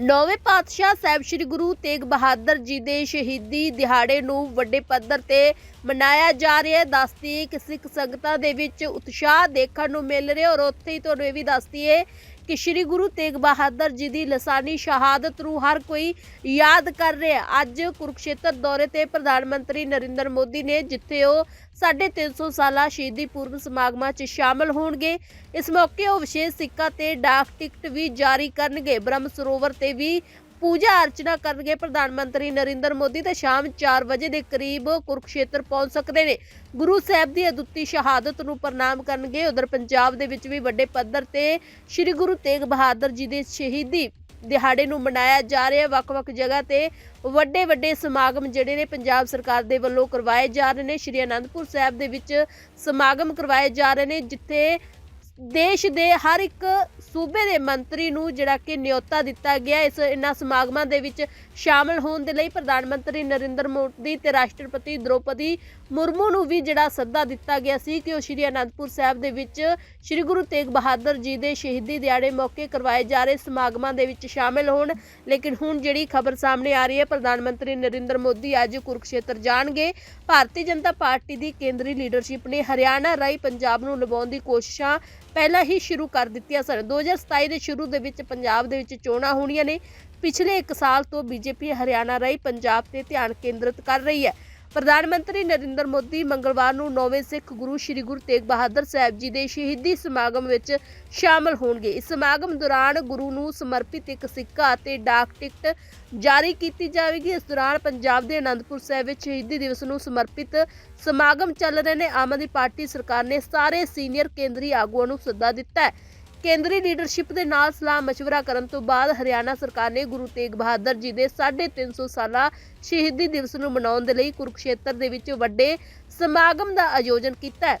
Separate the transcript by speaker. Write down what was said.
Speaker 1: ਨੌਵੇਂ ਪਾਤਸ਼ਾਹ ਸਾਹਿਬ ਸ੍ਰੀ ਗੁਰੂ ਤੇਗ ਬਹਾਦਰ ਜੀ ਦੇ ਸ਼ਹੀਦੀ ਦਿਹਾੜੇ ਨੂੰ ਵੱਡੇ ਪੱਧਰ ਤੇ ਮਨਾਇਆ ਜਾ ਰਿਹਾ ਹੈ। ਦੱਸਦੀ ਕਿ ਸਿੱਖ ਸੰਗਤਾਂ ਦੇ ਵਿੱਚ ਉਤਸ਼ਾਹ ਦੇਖਣ ਨੂੰ ਮਿਲ ਰਿਹਾ ਔਰ ਉੱਥੇ ਹੀ ਤੁਹਾਨੂੰ ਇਹ ਵੀ ਦੱਸਦੀ ਹੈ ਕਿ ਸ੍ਰੀ ਗੁਰੂ ਤੇਗ ਬਹਾਦਰ ਜੀ ਦੀ ਲਸਾਨੀ ਸ਼ਹਾਦਤ ਨੂੰ ਹਰ ਕੋਈ ਯਾਦ ਕਰ ਰਿਹਾ ਅੱਜ ਕੁਰੂਕਸ਼ੇਤਰ ਦੌਰੇ ਤੇ ਪ੍ਰਧਾਨ ਮੰਤਰੀ ਨਰਿੰਦਰ ਮੋਦੀ ਨੇ, ਜਿੱਥੇ ਉਹ 350 ਸਾਲਾ ਸ਼ਹੀਦੀ ਪੂਰਵ ਸਮਾਗਮਾਂ 'ਚ ਸ਼ਾਮਲ ਹੋਣਗੇ, ਇਸ ਮੌਕੇ ਉਹ ਵਿਸ਼ੇਸ਼ ਸਿੱਕਾ ਤੇ ਡਾਕ ਟਿਕਟ ਵੀ ਜਾਰੀ ਕਰਨਗੇ। ਬ੍ਰਹਮ ਸਰੋਵਰ ਤੇ ਵੀ ਪੂਜਾ ਅਰਚਨਾ ਕਰਨਗੇ ਪ੍ਰਧਾਨ ਮੰਤਰੀ ਨਰਿੰਦਰ ਮੋਦੀ ਤੇ ਸ਼ਾਮ 4 ਵਜੇ ਦੇ ਕਰੀਬ ਕੁਰਕਸ਼ੇਤਰ ਪਹੁੰਚ ਸਕਦੇ ਨੇ। ਗੁਰੂ ਸਾਹਿਬ ਦੀ ਅਦੁੱਤੀ ਸ਼ਹਾਦਤ ਨੂੰ ਪ੍ਰਣਾਮ ਕਰਨਗੇ। ਉਧਰ ਪੰਜਾਬ ਦੇ ਵਿੱਚ ਵੀ ਵੱਡੇ ਪੱਧਰ ਤੇ ਸ੍ਰੀ ਗੁਰੂ ਤੇਗ ਬਹਾਦਰ ਜੀ ਦੇ ਸ਼ਹੀਦੀ ਦਿਹਾੜੇ ਨੂੰ ਮਨਾਇਆ ਜਾ ਰਿਹਾ। ਵੱਖ-ਵੱਖ ਜਗ੍ਹਾ ਤੇ ਵੱਡੇ ਵੱਡੇ ਸਮਾਗਮ ਜਿਹੜੇ ਨੇ ਪੰਜਾਬ ਸਰਕਾਰ ਦੇ ਵੱਲੋਂ ਕਰਵਾਏ ਜਾ ਰਹੇ ਨੇ। ਸ਼੍ਰੀ ਅਨੰਦਪੁਰ ਸਾਹਿਬ ਦੇ ਵਿੱਚ ਸਮਾਗਮ ਕਰਵਾਏ ਜਾ ਰਹੇ ਨੇ, ਜਿੱਥੇ ਦੇਸ਼ ਦੇ ਹਰ ਇੱਕ ਸੂਬੇ ਦੇ ਮੰਤਰੀ ਨੂੰ ਜਿਹੜਾ ਕਿ ਨਿਯੋਤਾ ਦਿੱਤਾ ਗਿਆ, ਇਸ ਇਹਨਾਂ ਸਮਾਗਮਾਂ ਦੇ ਵਿੱਚ ਸ਼ਾਮਲ ਹੋਣ ਦੇ ਲਈ ਪ੍ਰਧਾਨ ਮੰਤਰੀ ਨਰਿੰਦਰ ਮੋਦੀ ਤੇ ਰਾਸ਼ਟਰਪਤੀ ਦ੍ਰੋਪਦੀ ਮੁਰਮੂ ਨੂੰ ਵੀ ਜਿਹੜਾ ਸੱਦਾ ਦਿੱਤਾ ਗਿਆ ਸੀ ਕਿ ਉਹ ਸ਼੍ਰੀ ਅਨੰਦਪੁਰ ਸਾਹਿਬ ਦੇ ਵਿੱਚ ਸ਼੍ਰੀ ਗੁਰੂ ਤੇਗ ਬਹਾਦਰ ਜੀ ਦੇ ਸ਼ਹੀਦੀ ਦਿਹਾੜੇ ਮੌਕੇ ਕਰਵਾਏ ਜਾ ਰਹੇ ਸਮਾਗਮਾਂ ਦੇ ਵਿੱਚ ਸ਼ਾਮਲ ਹੋਣ। ਲੇਕਿਨ ਹੁਣ ਜਿਹੜੀ ਖਬਰ ਸਾਹਮਣੇ ਆ ਰਹੀ ਹੈ, ਪ੍ਰਧਾਨ ਮੰਤਰੀ ਨਰਿੰਦਰ ਮੋਦੀ ਅੱਜ ਕੁਰਕਸ਼ੇਤਰ ਜਾਣਗੇ। ਭਾਰਤੀ ਜਨਤਾ ਪਾਰਟੀ ਦੀ ਕੇਂਦਰੀ ਲੀਡਰਸ਼ਿਪ ਨੇ ਹਰਿਆਣਾ ਰਾਹੀਂ ਪੰਜਾਬ ਨੂੰ ਲਵਾਉਣ ਦੀ ਕੋਸ਼ਿਸ਼ਾਂ ਪਹਿਲਾਂ ਹੀ ਸ਼ੁਰੂ ਕਰ ਦਿੱਤੀਆਂ ਸਨ। 2027 ਦੇ ਸ਼ੁਰੂ ਦੇ ਵਿੱਚ ਪੰਜਾਬ ਦੇ ਵਿੱਚ ਚੋਣਾਂ ਹੋਣੀਆਂ ਨੇ। ਪਿਛਲੇ 1 ਸਾਲ ਤੋਂ ਬੀਜੇਪੀ ਹਰਿਆਣਾ ਰਾਹੀਂ ਪੰਜਾਬ ਤੇ ਧਿਆਨ ਕੇਂਦਰਿਤ ਕਰ ਰਹੀ ਹੈ। ਪ੍ਰਧਾਨ ਮੰਤਰੀ ਨਰਿੰਦਰ ਮੋਦੀ ਮੰਗਲਵਾਰ ਨੂੰ ਨੌਵੇਂ ਸਿੱਖ ਗੁਰੂ ਸ੍ਰੀ ਗੁਰੂ ਤੇਗ ਬਹਾਦਰ ਸਾਹਿਬ ਜੀ ਦੇ ਸ਼ਹੀਦੀ ਸਮਾਗਮ ਵਿੱਚ ਸ਼ਾਮਲ ਹੋਣਗੇ। ਇਸ ਸਮਾਗਮ ਦੌਰਾਨ ਗੁਰੂ ਨੂੰ ਸਮਰਪਿਤ ਇੱਕ ਸਿੱਕਾ ਅਤੇ ਡਾਕ ਟਿਕਟ ਜਾਰੀ ਕੀਤੀ ਜਾਵੇਗੀ। ਇਸ ਦੌਰਾਨ ਪੰਜਾਬ ਦੇ ਅਨੰਦਪੁਰ ਸਾਹਿਬ ਵਿੱਚ ਸ਼ਹੀਦੀ ਦਿਵਸ ਨੂੰ ਸਮਰਪਿਤ ਸਮਾਗਮ ਚੱਲ ਰਹੇ ਨੇ। ਆਮ ਆਦਮੀ ਪਾਰਟੀ ਸਰਕਾਰ ਨੇ ਸਾਰੇ ਸੀਨੀਅਰ ਕੇਂਦਰੀ ਆਗੂਆਂ ਨੂੰ ਸੱਦਾ ਦਿੱਤਾ ਹੈ। ਕੇਂਦਰੀ ਲੀਡਰਸ਼ਿਪ ਦੇ ਨਾਲ ਸਲਾਹ مشਵਰਾ ਕਰਨ ਤੋਂ ਬਾਅਦ ਹਰਿਆਣਾ ਸਰਕਾਰ ਨੇ ਗੁਰੂ ਤੇਗ ਬਹਾਦਰ ਜੀ ਦੇ 350 ਸਾਲਾ ਸ਼ਹੀਦੀ ਦਿਵਸ ਨੂੰ ਮਨਾਉਣ ਦੇ ਲਈ ਕੁਰਕਸ਼ੇਤਰ ਦੇ ਵਿੱਚ ਵੱਡੇ ਸਮਾਗਮ ਦਾ ਆਯੋਜਨ ਕੀਤਾ ਹੈ।